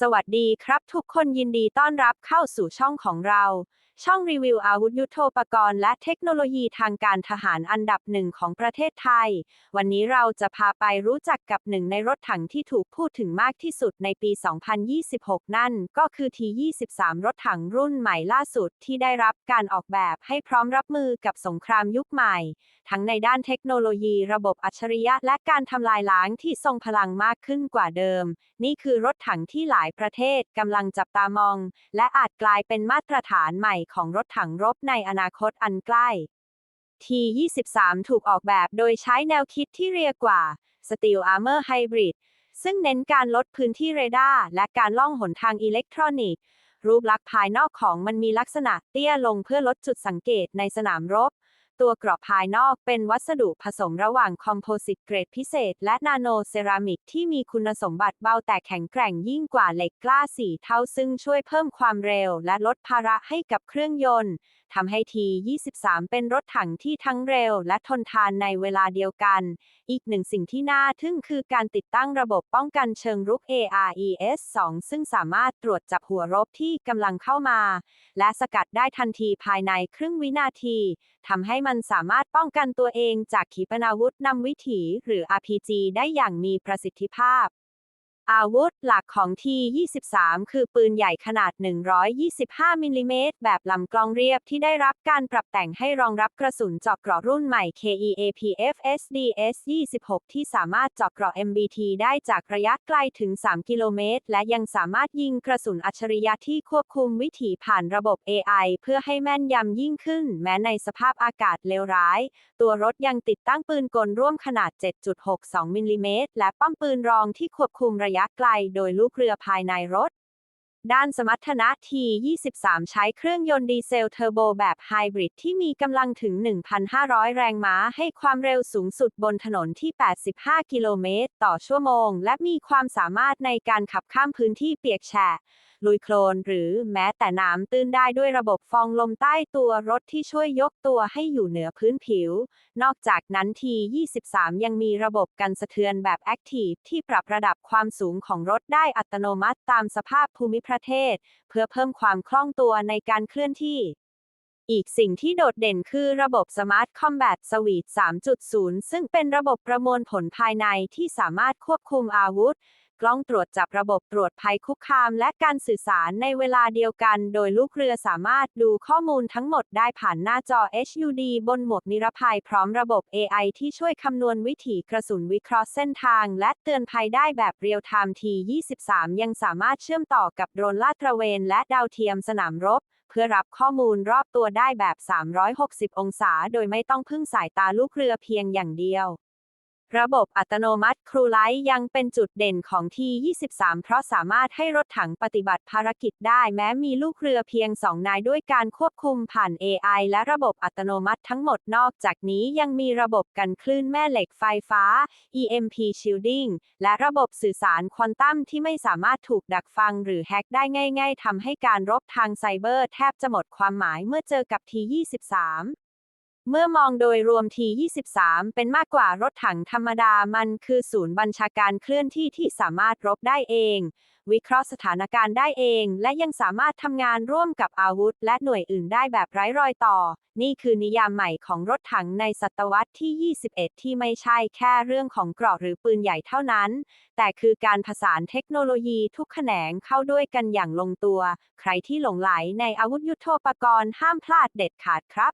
สวัสดีครับทุกคนยินดีต้อนรับเข้าสู่ช่องของเรา ช่องรีวิวอาวุธยุโทโธปกรณ์และเทคโนโลยีทางการทหารอันดับหนึ่งของประเทศไทย วันนี้เราจะพาไปรู้จักกับหนึ่งในรถถังที่ถูกพูดถึงมากที่สุดในปี 2026 นั่นก็คือ T23 รถถังรุ่นใหม่ล่าสุดที่ได้รับการออกแบบให้พร้อมรับมือกับสงครามยุคใหม่ ทั้งในด้านเทคโนโลยีระบบอัจฉริยะและการทำลายล้างที่ทรงพลังมากขึ้นกว่าเดิม นี่คือรถถังที่หลายประเทศกำลังจับตามอง และอาจกลายเป็นมาตรฐานใหม่ของรถถังรบในอนาคตอันใกล้ T23 ถูกออกแบบโดยใช้แนวคิดที่เรียกว่า Steel Armor Hybrid ซึ่งเน้นการลดพื้นที่เรดาร์และการล่องหนทางอิเล็กทรอนิกส์ รูปลักษณ์ภายนอกของมันมีลักษณะเตี้ยลงเพื่อลดจุดสังเกตในสนามรบ ตัวกรอบภายนอกเป็นวัสดุผสมระหว่างคอมโพสิตเกรดพิเศษ และนาโนเซรามิกที่มีคุณสมบัติเบาแต่แข็งแกร่งยิ่งกว่าเหล็กกล้าสี่เท่าซึ่งช่วยเพิ่มความเร็วและลดภาระให้กับเครื่องยนต์ ทำให้ T23 เป็นรถถังที่ทั้งเร็วและทนทานในเวลาเดียวกัน อีกหนึ่งสิ่งที่น่าทึ่งคือการติดตั้งระบบป้องกันเชิงรุก ARES 2 ซึ่งสามารถตรวจจับหัวรบที่กำลังเข้ามา และสกัดได้ทันทีภายในครึ่งวินาทีทำให้มันสามารถป้องกันตัวเองจากขีปนาวุธนำวิถีหรือ RPG ได้อย่างมีประสิทธิภาพ อาวุธหลักของ T23 คือปืนใหญ่ขนาด 125 มิลลิเมตร แบบลำกล้องเรียบที่ได้รับการปรับแต่งให้รองรับกระสุนเจาะเกราะรุ่นใหม่ KEAPF SDS 26 ที่สามารถเจาะเกราะ MBT ได้จากระยะไกลถึง 3 กิโลเมตร และยังสามารถยิงกระสุนอัจฉริยะที่ควบคุมวิถีผ่านระบบ AI เพื่อให้แม่นยำยิ่งขึ้น แม้ในสภาพอากาศเลวร้าย ตัวรถยังติดตั้งปืนกลร่วมขนาด 7.62 มิลลิเมตร และป้อมปืนรองที่ควบคุมระยะไกลโดยลูกเรือภายในรถ ด้านสมรรถนะ T23 ใช้เครื่องยนต์ดีเซลเทอร์โบแบบไฮบริดที่มีกำลังถึง 1,500 แรงม้าให้ความเร็วสูงสุดบนถนนที่ 85 กิโลเมตรต่อชั่วโมง และมีความสามารถในการขับข้ามพื้นที่เปียกแฉะ ลุยโคลนหรือแม้แต่น้ำตื้นได้ด้วยระบบฟองลมใต้ตัวรถที่ช่วยยกตัวให้อยู่เหนือพื้นผิว นอกจากนั้น T23 ยังมีระบบกันสะเทือนแบบ Active ที่ปรับระดับความสูงของรถได้อัตโนมัติตามสภาพภูมิประเทศ เพื่อเพิ่มความคล่องตัวในการเคลื่อนที่อีกสิ่งที่โดดเด่นคือระบบ Smart Combat Suite 3.0 ซึ่งเป็นระบบประมวลผลภายในที่สามารถควบคุมอาวุธ กล้องตรวจจับระบบตรวจภัยคุกคามและการสื่อสารในเวลาเดียวกัน โดยลูกเรือสามารถดูข้อมูลทั้งหมดได้ผ่านหน้าจอ HUD บนหมวกนิรภัยพร้อมระบบ AI ที่ช่วยคำนวณวิถีกระสุนวิเคราะห์เส้นทาง และเตือนภัยได้แบบเรียลไทม์ T23 ยังสามารถเชื่อมต่อกับโดรนลาดตระเวนและดาวเทียมสนามรบเพื่อรับข้อมูลรอบตัวได้แบบ 360 องศา โดยไม่ต้องพึ่งสายตาลูกเรือเพียงอย่างเดียว ระบบอัตโนมัติครูไลท์ยังเป็นจุดเด่นของ T23 เพราะสามารถให้รถถังปฏิบัติภารกิจได้แม้มีลูกเรือเพียงสองนายด้วยการควบคุมผ่าน AI และระบบอัตโนมัติทั้งหมดนอกจากนี้ยังมีระบบกันคลื่นแม่เหล็กไฟฟ้า EMP Shielding และระบบสื่อสารควอนตัมที่ไม่สามารถถูกดักฟังหรือแฮ็กได้ง่าย ๆทำให้การรบทางไซเบอร์แทบจะหมดความหมายเมื่อเจอกับ T23 เมื่อมองโดยรวม T23 เป็นมากกว่ารถถังธรรมดา มันคือศูนย์บัญชาการเคลื่อนที่ที่สามารถรบได้เอง วิเคราะห์สถานการณ์ได้เอง และยังสามารถทำงานร่วมกับอาวุธ และหน่วยอื่นได้แบบไร้รอยต่อ นี่คือนิยามใหม่ของรถถังในศตวรรษที่ 21 ที่ไม่ใช่แค่เรื่องของเกราะหรือปืนใหญ่เท่านั้น แต่คือการผสานเทคโนโลยีทุกแขนงเข้าด้วยกันอย่างลงตัว ใครที่หลงไหลในอาวุธยุโทโธปกรณ์ห้ามพลาดเด็ดขาดครับ